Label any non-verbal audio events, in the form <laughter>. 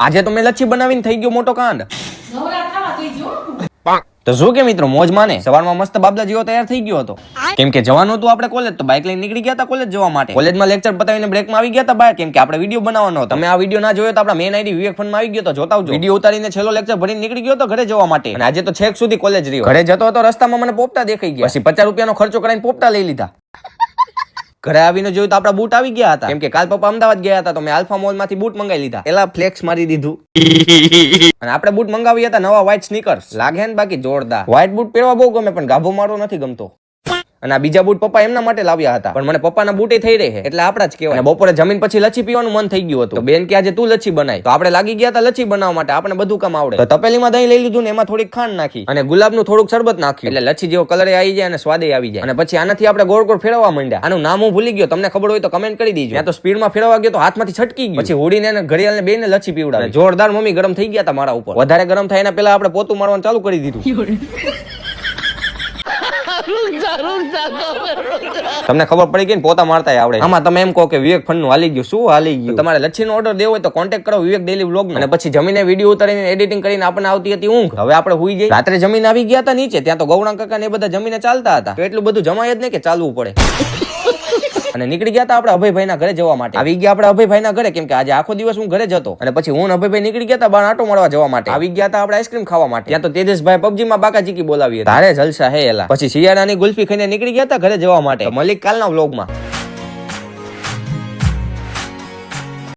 આજે તો મેં લચ્છી બનાવીને થઈ ગયો મોટો કાંડ. તો શું કે મિત્રો મોજ માને? સવારમાં મસ્ત બાબલા જેવો તૈયાર થઈ ગયો હતો. કેમ કે જવાનું હતું આપણે કોલેજ તો બાઇક લઈને નીકળી ગયા હતા કોલેજ જવા માટે. કોલેજમાં લેક્ચર પતાવીને બ્રેકમાં આવી ગયા હતા બહાર. કેમ કે આપણે વીડિયો બનાવવાનો હતો. તમે આ વીડિયો ના જોયો તો આપણા મેન આઈડી વિવેક ફંડમાં આવી ગયો તો જોતા આવજો. વીડિયો ઉતારીને છેલ્લો લેક્ચર ભરીને નીકળી ગયો તો ઘરે જવા માટે. અને આજે તો છેક સુધી કોલેજ રહ્યો. ઘરે જતો હતો રસ્તામાં મને પોપટા દેખાઈ ગયા. પછી પચાસ રૂપિયાનો ખર્ચો કરીને પોપટા લઈ લીધા. ઘરે આવીને જોયું તો આપણા બૂટ આવી ગયા હતા. કેમ કે કાલ પપ્પા અમદાવાદ ગયા હતા તો મેં આલ્ફા મોલમાંથી બૂટ મંગાવી લીધા. પેલા ફ્લેક્સ મારી દીધું. અને આપણે બૂટ મંગાવી હતા નવા વ્હાઈટ સ્નીકર્સ લાગે ને બાકી જોરદાર. વ્હાઈટ બૂટ પહેરવા બહુ ગમે, પણ ગાભો મારો નથી ગમતો. અને આ બીજા બૂટ પપ્પા એમના માટે લાવ્યા હતા. પણ મને પપ્પાના બૂટે થઈ રહે એટલે આપણા જ કહેવાય. બપોરે જમીન પછી લચ્છી પીવાનું મન થઈ ગયું હતું. બેન કે આજે તું લચ્છી બનાય. તો આપણે લાગી ગયા હતા લચ્છી બનાવવા માટે. આપણે બધું કામ આવડે. તો તપેલીમાં દહીં લઈ લીધું ને એમાં થોડીક ખાંડ નાખી. અને ગુલાબનું થોડુંક શરબત નાખ્યું. એટલે લચ્છી જેવો કલર આવી જાય અને સ્વાદે આવી જાય. અને પછી આનાથી આપણે ગોળ ગોળ ફેરવવા માંડ્યા. આનું નામ હું ભૂલી ગયો. તમને ખબર હોય તો કમેન્ટ કરી દીજો. ત્યાં તો સ્પીડમાં ફેરવા ગયો તો હાથમાંથી છટકી ગયો. પછી હોડીને અને ઘડિયાળને બેને લચ્છી પીવડાવી. જોરદાર મમ્મી ગરમ થઈ ગયા હતા મારા ઉપર. વધારે ગરમ થાય એના પહેલા આપણે પોતું મારવાનું ચાલુ કરી દીધું. <laughs> તમને ખબર પડી ગઈ ને પોતા મારતા આવડે આમાં તમે એમ કહો કે વિવેક ફંડનું હાલી ગયું શું હાલી ગયું? તમારે લચ્છી નો ઓર્ડર દેવો હોય તો કોન્ટેક્ટ કરો વિવેક ડેલી વ્લોગ અને પછી જમીને વીડિયો ઉતારીને એડિટિંગ કરીને આપણને આવતી હતી ઊંઘ. હવે આપણે હુઈ ગઈ રાત્રે જમીન આવી ગયા હતા નીચે ત્યાં તો ગૌરાંગ કાકા ને એ બધા જમીને ચાલતા હતા. તો એટલું બધું જમાય જ નહીં કે ચાલવું પડે. અને નીકળી ગયા હતા આપણે અભયભાઈ ના ઘરે જવા માટે. આવી ગયા આપણે અભયભાઈ ના ઘરે, કેમ કે આજે આખો દિવસ હું ઘરે જતો અને પછી હું અભયભાઈ નીકળી ગયા હતા બાર આટો મારવા જવા માટે. આવી ગયા હતા આપણે આઈસ્ક્રીમ ખાવા માટે. ત્યાં તો તેજસભાઈ પબજી માં બાકા ચીકી બોલાવી તારે જલસા હે એલા. પછી શિયાળાની ગુલ્ફી ખાઈને નીકળી ગયા હતા ઘરે જવા માટે. મલિક કાલના વ્લોગમાં